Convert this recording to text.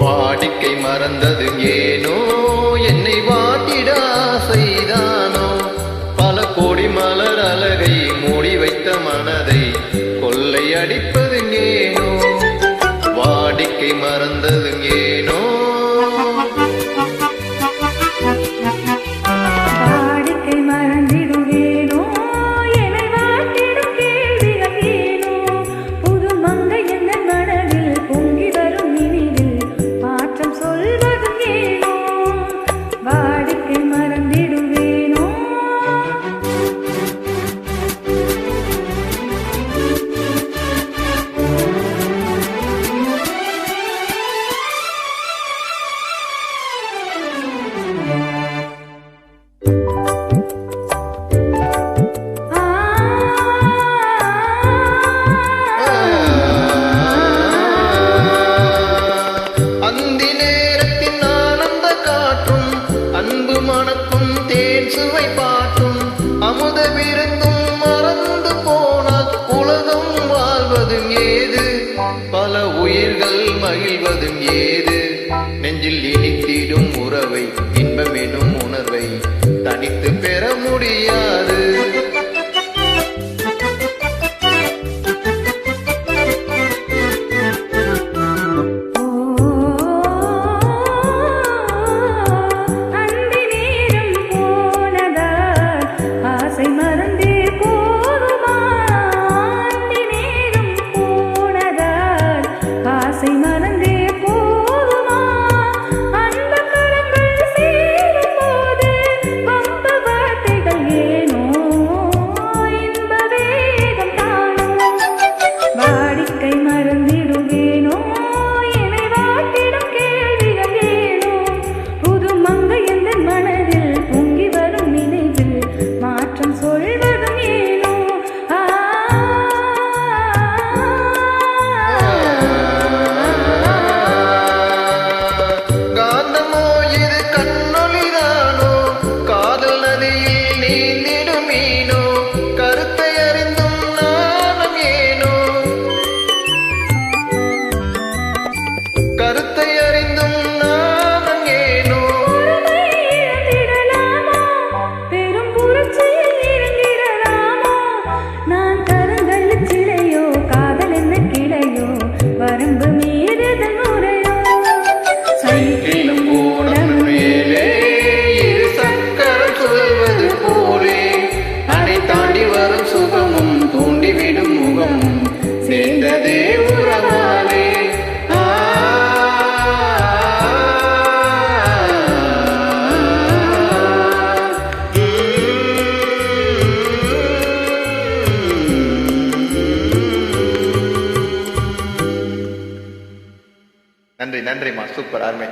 வாடிக்கை மறந்தது ஏனோ? என்னை வாட்டிடா செய்தானோ? பல கோடி மலர் அழகை மூடி வைத்த மனதை நடிப்பதெங்கேனோ வாடிக்கை மர அறிவதும் ஏது? நெஞ்சில் இனித்திடும் உறவை இன்பமெனும் உணர்வை தனித்து பெற முடியாது. மறந்து நன்றி நன்றிம்மா. சூப்பர் அருமை.